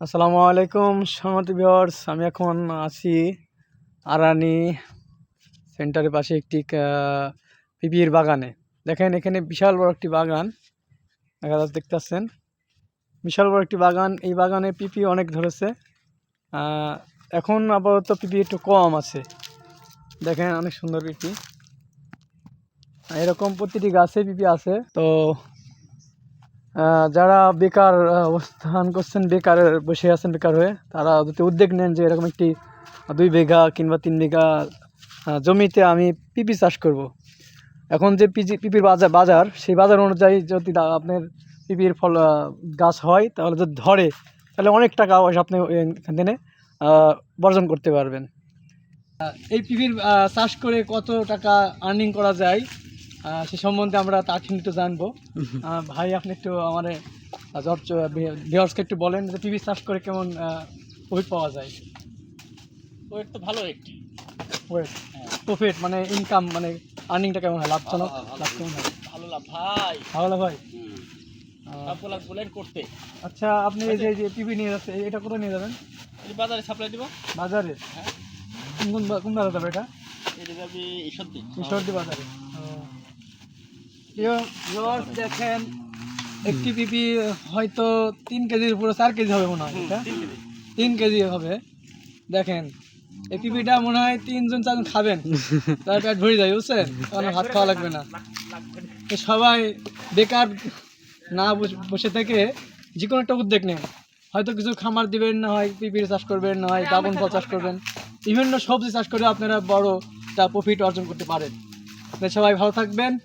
আসসালামু আলাইকুম সম্মতি ভিওর্স আমি এখন আছি আরানি সেন্টারের পাশে একটি পিপির বাগানে। দেখেন, এখানে বিশাল বড় একটি বাগান। দেখা যাচ্ছে দেখতে বিশাল বড় একটি বাগান। এই বাগানে পিপি অনেক ধরেছে। এখন আপাতত পিপি একটু কম আছে। দেখেন, অনেক সুন্দর পিপি। এরকম প্রতিটি গাছে পিপি আছে। তো যারা বেকার অবস্থান করছেন, বেকার বসে আছেন, বেকার হয়ে, তারা যদি উদ্যোগ নেন যে এরকম একটি দুই বিঘা কিংবা তিন বিঘা জমিতে আমি পিপি চাষ করব। এখন যে পিজি পিপির বাজার বাজার, সেই বাজার অনুযায়ী যদি আপনার পিপির ফল গাছ হয়, তাহলে যদি ধরে, তাহলে অনেক টাকা পয়সা আপনি এখান থেকে বর্জন করতে পারবেন এই পিপির চাষ করে কত টাকা আর্নিং করা যায় সে সম্বন্ধে আমরা তাকে একটু জানব। ভাই আপনি একটু আমার ভিওর্সকে একটু বলেন যে টিভি চাষ করে কেমন প্রফিট পাওয়া যায়। ওয়েট তো ভালো রেট প্রফিট মানে ইনকাম মানে আর্নিংটা কেমন হয়? লাভজনক। লাভ কেমন হয়? ভালো লাভ ভাই। ভালো লাভ। আহ, সবগুলা বুলেট করতে। আচ্ছা আপনি এই যে এই যে পিপি নিয়ে যাচ্ছে এটা কোথায় নিয়ে যাবেন? এই বাজারে সাপ্লাই দিব। বাজারে? হ্যাঁ। কোন কোন বাজার যাবে এটা? এটা যাবি সত্যি ঈশ্বরদী বাজারে। প্রিয় দেখেন একটি পিপি হয়তো তিন কেজির উপরে চার কেজি হবে মনে হয় তিন কেজি। হবে। দেখেন এই পিপিটা মনে হয় তিনজন চারজন খাবেন। তার পেট ভরে যায় বুঝছেন? কারণ ভাত খাওয়া লাগবে না। সবাই বেকার না বস- থেকে যে কোনো একটা উদ্যোগ নেন। হয়তো কিছু খামার দিবেন না হয় পিপির চাষ করবেন না হয় ড্রাগন ফল চাষ করবেন। বিভিন্ন সবজি চাষ করে আপনারা বড় তা প্রফিট অর্জন করতে পারেন। সবাই ভালো থাকবেন।